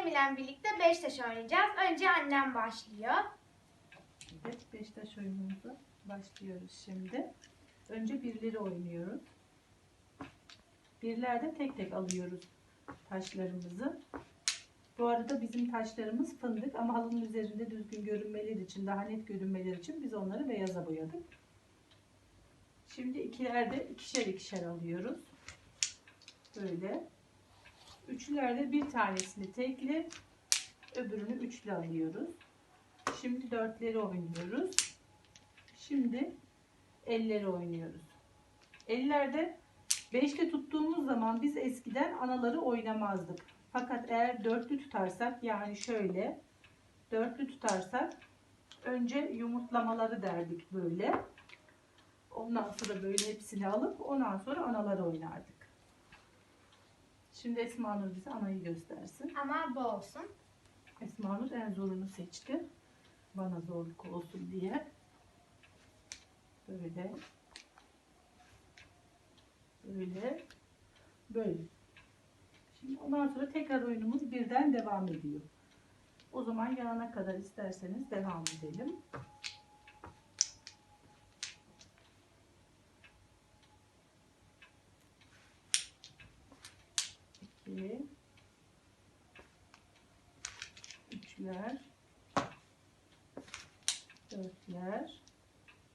annem ile birlikte beş taş oynayacağız. Önce annem başlıyor. Evet, Beşiktaş oyunumuza başlıyoruz şimdi. Önce birleri oynuyoruz. Birlerde tek tek alıyoruz taşlarımızı. Bu arada bizim taşlarımız fındık ama halının üzerinde düzgün görünmeleri için, daha net görünmeleri için biz onları beyaza boyadık. Şimdi ikilerde ikişer ikişer alıyoruz. Böyle. Üçlülerde bir tanesini tekli, öbürünü üçlü alıyoruz. Şimdi dörtleri oynuyoruz. Şimdi elleri oynuyoruz. Ellerde beşli tuttuğumuz zaman biz eskiden anaları oynamazdık. Fakat eğer dörtlü tutarsak yani şöyle dörtlü tutarsak önce yumurtlamaları derdik böyle. Ondan sonra böyle hepsini alıp ondan sonra anaları oynardık. Şimdi Esma Nur bize anayı göstersin. Ama bu olsun. Esma Nur en zorunu seçti. Bana zorluk olsun diye. Böyle. Böyle. Böyle. Şimdi ondan sonra tekrar oyunumuz birden devam ediyor. O zaman yanana kadar isterseniz devam edelim. İki. Üçler. Dörtler.